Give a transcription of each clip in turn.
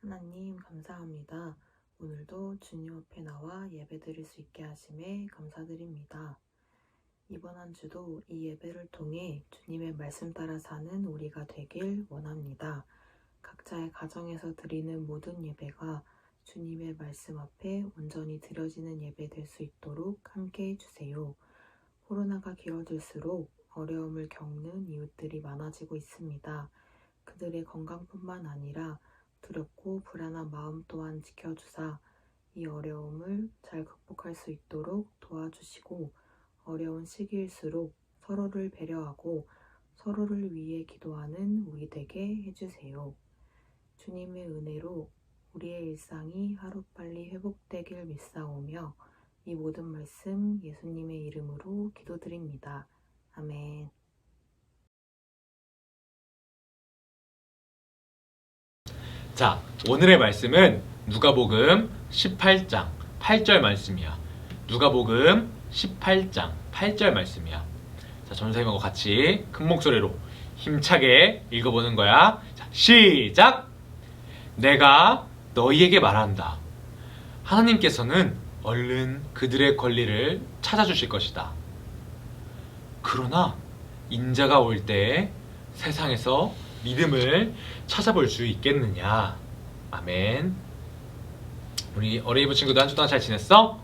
하나님 감사합니다. 오늘도 주님 앞에 나와 예배드릴 수 있게 하심에 감사드립니다. 이번 한 주도 이 예배를 통해 주님의 말씀 따라 사는 우리가 되길 원합니다. 각자의 가정에서 드리는 모든 예배가 주님의 말씀 앞에 온전히 드려지는 예배 될 수 있도록 함께 해주세요. 코로나가 길어질수록 어려움을 겪는 이웃들이 많아지고 있습니다. 그들의 건강뿐만 아니라 두렵고 불안한 마음 또한 지켜주사 이 어려움을 잘 극복할 수 있도록 도와주시고 어려운 시기일수록 서로를 배려하고 서로를 위해 기도하는 우리 되게 해주세요. 주님의 은혜로 우리의 일상이 하루빨리 회복되길 믿사오며 이 모든 말씀 예수님의 이름으로 기도드립니다. 아멘. 자, 오늘의 말씀은 누가복음 18장 8절 말씀이야. 누가복음 18장 8절 말씀이야. 자, 전사님하고 같이 큰 목소리로 힘차게 읽어보는 거야. 자, 시작! 내가 너희에게 말한다. 하나님께서는 얼른 그들의 권리를 찾아주실 것이다. 그러나 인자가 올때 세상에서 믿음을 찾아볼 수 있겠느냐? 아멘. 우리 어린이부 친구들 한 주 동안 잘 지냈어?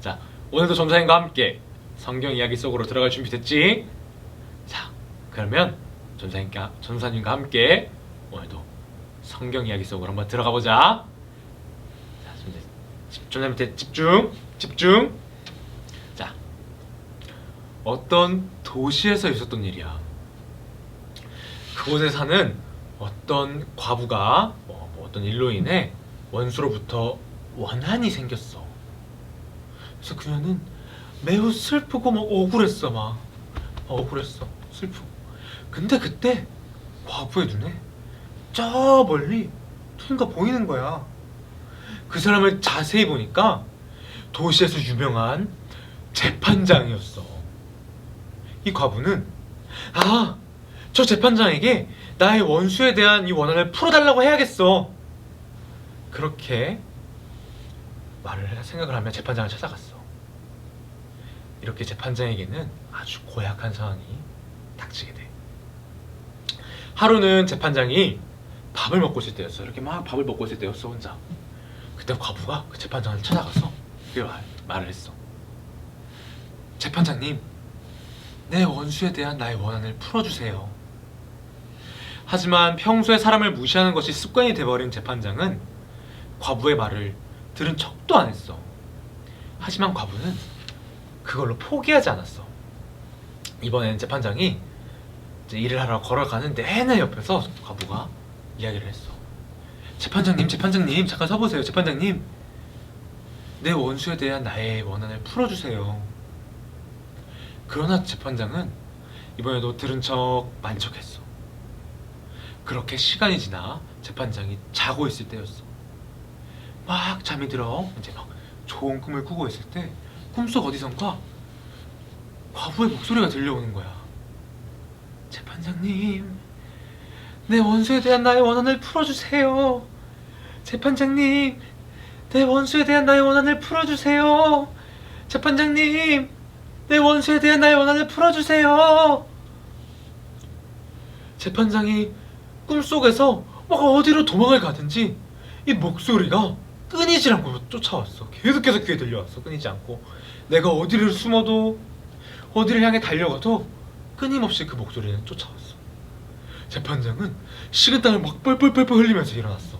자, 오늘도 전사님과 함께 성경 이야기 속으로 들어갈 준비 됐지? 자, 그러면 전사님과, 전사님과 함께 오늘도 성경 이야기 속으로 한번 들어가 보자. 자, 전사님한테 집중, 집중. 자, 어떤 도시에서 있었던 일이야. 그곳에 사는 어떤 과부가 뭐, 뭐 어떤 일로 인해 원수로부터 원한이 생겼어. 그래서 그녀는 매우 슬프고 막 억울했어 막 억울했어 슬프고. 근데 그때 과부의 눈에 저 멀리 누군가 보이는 거야. 그 사람을 자세히 보니까 도시에서 유명한 재판장이었어. 이 과부는 아, 저 재판장에게 나의 원수에 대한 이 원한을 풀어달라고 해야겠어. 그렇게 말을 해- 생각을 하며 재판장을 찾아갔어. 이렇게 재판장에게는 아주 고약한 상황이 닥치게 돼. 하루는 재판장이 밥을 먹고 있을 때였어. 이렇게 막 밥을 먹고 있을 때였어 혼자. 그때 과부가 그 재판장을 찾아가서 이렇게 말, 말을 했어. 재판장님, 내 원수에 대한 나의 원한을 풀어주세요. 하지만 평소에 사람을 무시하는 것이 습관이 돼버린 재판장은 과부의 말을 들은 척도 안 했어. 하지만 과부는 그걸로 포기하지 않았어. 이번에는 재판장이 일을 하러 걸어가는 내내 옆에서 과부가 이야기를 했어. 재판장님, 재판장님, 잠깐 서보세요. 재판장님, 내 원수에 대한 나의 원한을 풀어주세요. 그러나 재판장은 이번에도 들은 척 만척했어. 그렇게 시간이 지나 재판장이 자고 있을 때였어. 막 잠이 들어 이제 막 좋은 꿈을 꾸고 있을 때 꿈속 어디선가 과부의 목소리가 들려오는 거야. 재판장님, 내 원수에 대한 나의 원한을 풀어주세요. 재판장님, 내 원수에 대한 나의 원한을 풀어주세요. 재판장님, 내 원수에 대한 나의 원한을 풀어주세요. 재판장이 꿈속에서 막 어디로 도망을 가든지 이 목소리가 끊이지 않고 쫓아왔어. 계속해서 귀에 들려왔어. 끊이지 않고. 내가 어디를 숨어도 어디를 향해 달려가도 끊임없이 그 목소리는 쫓아왔어. 재판장은 식은땀을 막 뻘뻘뻘뻘 흘리면서 일어났어.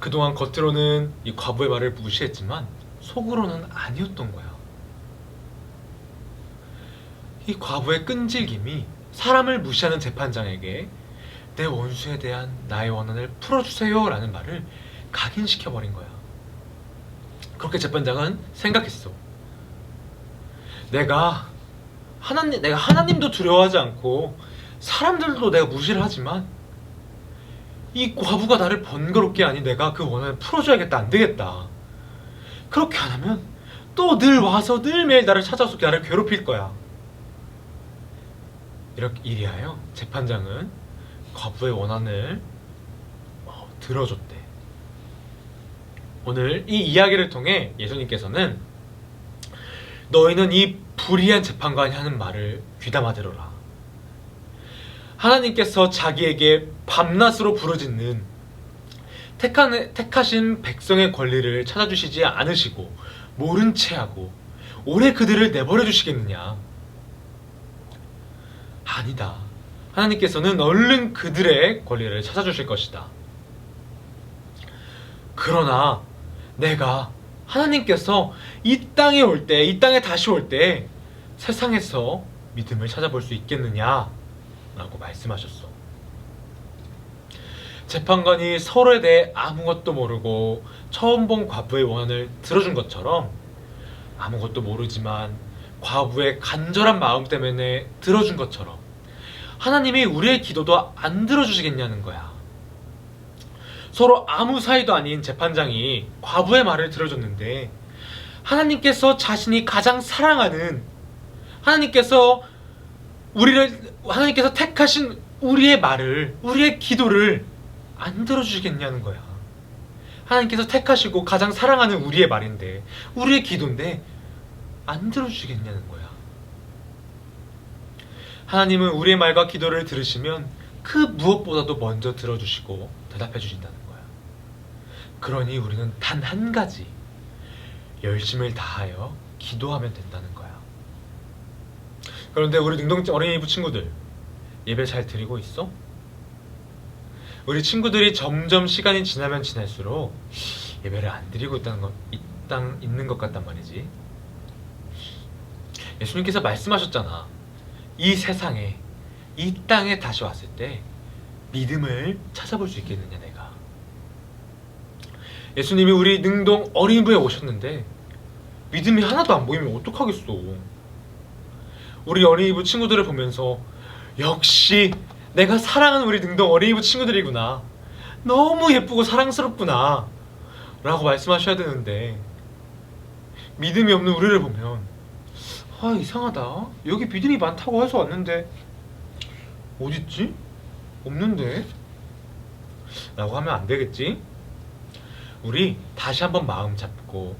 그동안 겉으로는 이 과부의 말을 무시했지만 속으로는 아니었던 거야. 이 과부의 끈질김이 사람을 무시하는 재판장에게 내 원수에 대한 나의 원한을 풀어주세요 라는 말을 각인시켜버린 거야. 그렇게 재판장은 생각했어. 내가 하나님, 내가 하나님도 두려워하지 않고 사람들도 내가 무시를 하지만 이 과부가 나를 번거롭게 하니 내가 그 원한을 풀어줘야겠다. 안 되겠다. 그렇게 안 하면 또 늘 와서 늘 매일 나를 찾아서 나를 괴롭힐 거야. 이렇게 이리하여 재판장은 과부의 원한을 어, 들어줬대. 오늘 이 이야기를 통해 예수님께서는 너희는 이 불의한 재판관이 하는 말을 귀담아 들어라. 하나님께서 자기에게 밤낮으로 부르짖는 택한, 택하신 백성의 권리를 찾아주시지 않으시고 모른 채 하고 오래 그들을 내버려 주시겠느냐? 아니다. 하나님께서는 얼른 그들의 권리를 찾아주실 것이다. 그러나 내가 하나님께서 이 땅에 올 때, 이 땅에 다시 올 때 세상에서 믿음을 찾아볼 수 있겠느냐? 라고 말씀하셨어. 재판관이 서로에 대해 아무것도 모르고 처음 본 과부의 원한을 들어준 것처럼 아무것도 모르지만 과부의 간절한 마음 때문에 들어준 것처럼 하나님이 우리의 기도도 안 들어주시겠냐는 거야. 서로 아무 사이도 아닌 재판장이 과부의 말을 들어줬는데 하나님께서 자신이 가장 사랑하는 하나님께서 우리를 하나님께서 택하신 우리의 말을 우리의 기도를 안 들어주시겠냐는 거야. 하나님께서 택하시고 가장 사랑하는 우리의 말인데 우리의 기도인데 안 들어주시겠냐는 거야. 하나님은 우리의 말과 기도를 들으시면 그 무엇보다도 먼저 들어주시고 대답해 주신다는 거야. 그러니 우리는 단 한 가지 열심을 다하여 기도하면 된다는 거야. 그런데 우리 능동 어린이부 친구들 예배 잘 드리고 있어? 우리 친구들이 점점 시간이 지나면 지날수록 예배를 안 드리고 있다는 것, 있는 것 같단 말이지. 예수님께서 말씀하셨잖아. 이 세상에, 이 땅에 다시 왔을 때 믿음을 찾아볼 수 있겠느냐, 내가. 예수님이 우리 능동 어린이부에 오셨는데 믿음이 하나도 안 보이면 어떡하겠어. 우리 어린이부 친구들을 보면서 역시 내가 사랑하는 우리 능동 어린이부 친구들이구나. 너무 예쁘고 사랑스럽구나. 라고 말씀하셔야 되는데 믿음이 없는 우리를 보면 아 이상하다. 여기 믿음이 많다고 해서 왔는데 어딨지? 없는데? 라고 하면 안 되겠지? 우리 다시 한번 마음 잡고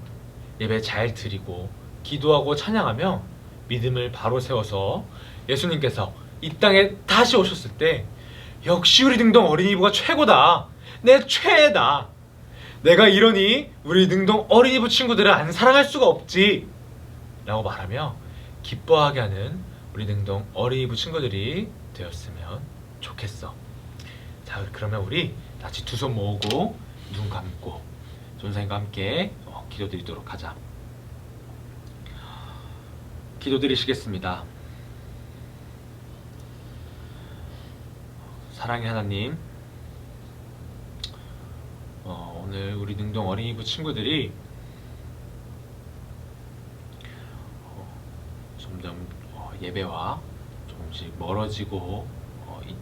예배 잘 드리고 기도하고 찬양하며 믿음을 바로 세워서 예수님께서 이 땅에 다시 오셨을 때 역시 우리 능동 어린이부가 최고다. 내 최애다. 내가 이러니 우리 능동 어린이부 친구들을 안 사랑할 수가 없지. 라고 말하며 기뻐하게 하는 우리 능동 어린이부 친구들이 되었으면 좋겠어. 자, 그러면 우리 같이 두 손 모으고 눈 감고 전사님과 함께 어, 기도드리도록 하자. 기도드리시겠습니다. 사랑의 하나님, 어, 오늘 우리 능동 어린이부 친구들이 어, 점점 어, 예배와 조금씩 멀어지고 어, 있,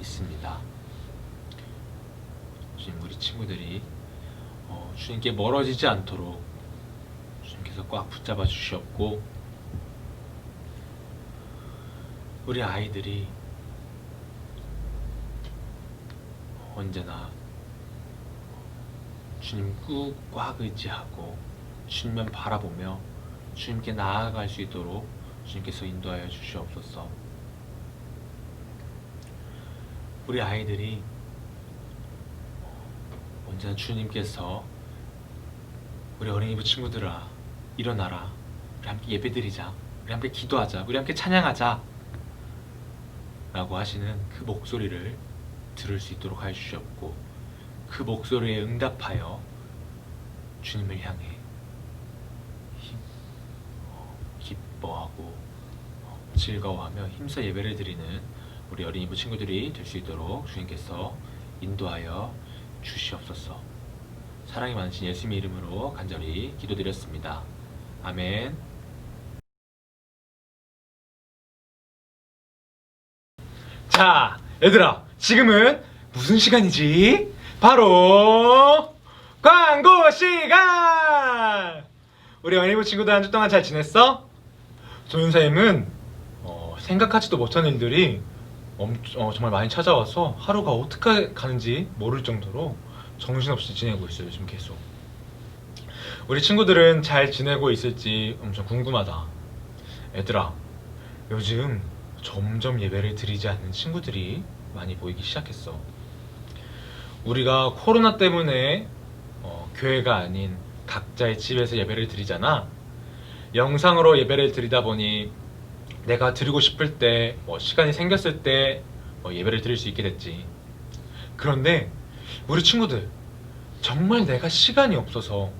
있습니다. 지금 우리 친구들이 어, 주님께 멀어지지 않도록 주님께서 꽉 붙잡아 주시옵고 우리 아이들이 언제나 주님 꾹 꽉 의지하고 주님만 바라보며 주님께 나아갈 수 있도록 주님께서 인도하여 주시옵소서. 우리 아이들이 언제나 주님께서 우리 어린이부 친구들아 일어나라. 우리 함께 예배드리자. 우리 함께 기도하자. 우리 함께 찬양하자. 라고 하시는 그 목소리를 들을 수 있도록 하여 주셨고 그 목소리에 응답하여 주님을 향해 힘, 어, 기뻐하고 어, 즐거워하며 힘써 예배를 드리는 우리 어린이부 친구들이 될 수 있도록 주님께서 인도하여 주시옵소서. 사랑이 많으신 예수님의 이름으로 간절히 기도드렸습니다. 아멘. 자, 얘들아, 지금은 무슨 시간이지? 바로 광고 시간! 우리 어린이부 친구들 한 주 동안 잘 지냈어? 조윤사님은 어, 생각하지도 못한 일들이 엄, 어, 정말 많이 찾아와서 하루가 어떻게 가는지 모를 정도로 정신없이 지내고 있어요 요즘 계속. 우리 친구들은 잘 지내고 있을지 엄청 궁금하다. 얘들아 요즘 점점 예배를 드리지 않는 친구들이 많이 보이기 시작했어. 우리가 코로나 때문에 어, 교회가 아닌 각자의 집에서 예배를 드리잖아. 영상으로 예배를 드리다 보니 내가 드리고 싶을 때, 뭐 시간이 생겼을 때 뭐 예배를 드릴 수 있게 됐지. 그런데 우리 친구들 정말 내가 시간이 없어서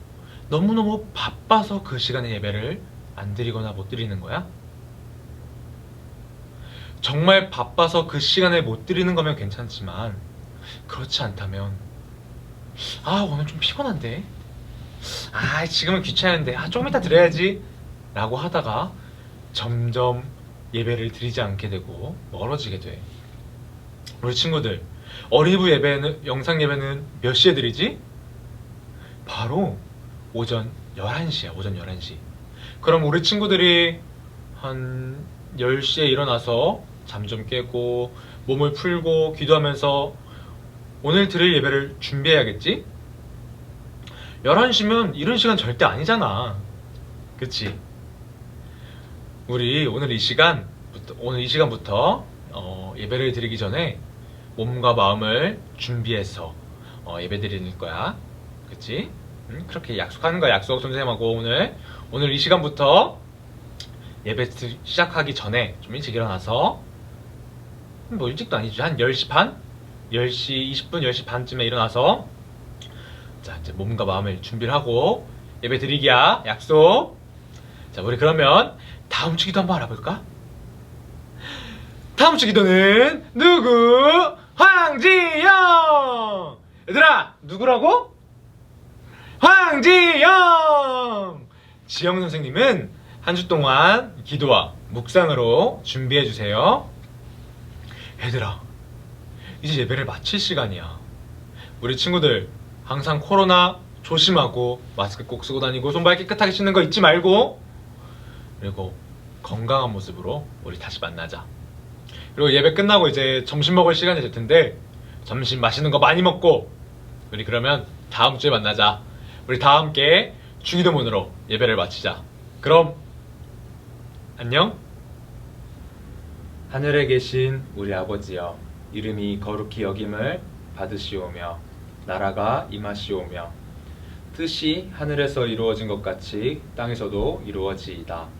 너무너무 바빠서 그 시간에 예배를 안 드리거나 못 드리는 거야? 정말 바빠서 그 시간에 못 드리는 거면 괜찮지만 그렇지 않다면 아 오늘 좀 피곤한데 아 지금은 귀찮은데 아좀 이따 드려야지 라고 하다가 점점 예배를 드리지 않게 되고 멀어지게 돼 우리 친구들 어린이부 예배는 영상 예배는 몇 시에 드리지? 바로 오전 11시야 오전 11시 그럼 우리 친구들이 한 10시에 일어나서 잠 좀 깨고 몸을 풀고 기도하면서 오늘 드릴 예배를 준비해야겠지? 11시면 이런 시간 절대 아니잖아 그치? 우리 오늘 이 시간부터 오늘 이 시간부터 어, 예배를 드리기 전에 몸과 마음을 준비해서 어, 예배 드리는 거야. 그치? 음, 그렇게 약속하는 거야. 약속 선생님하고 오늘 오늘 이 시간부터 예배 드- 시작하기 전에 좀 일찍 일어나서 음, 뭐 일찍도 아니지 한 10시 반? 10시 20분 10시 반쯤에 일어나서 자 이제 몸과 마음을 준비를 하고 예배 드리기야 약속 자 우리 그러면 다음 주 기도 한번 알아볼까? 다음 주 기도는 누구? 황지영! 얘들아, 누구라고? 황지영! 지영 선생님은 한 주 동안 기도와 묵상으로 준비해 주세요. 얘들아, 이제 예배를 마칠 시간이야. 우리 친구들 항상 코로나 조심하고 마스크 꼭 쓰고 다니고 손발 깨끗하게 씻는 거 잊지 말고 그리고 건강한 모습으로 우리 다시 만나자. 그리고 예배 끝나고 이제 점심 먹을 시간이 될 텐데 점심 맛있는 거 많이 먹고 우리 그러면 다음 주에 만나자. 우리 다 함께 주기도문으로 예배를 마치자. 그럼 안녕. 하늘에 계신 우리 아버지여 이름이 거룩히 여김을 받으시오며 나라가 임하시오며 뜻이 하늘에서 이루어진 것 같이 땅에서도 이루어지이다.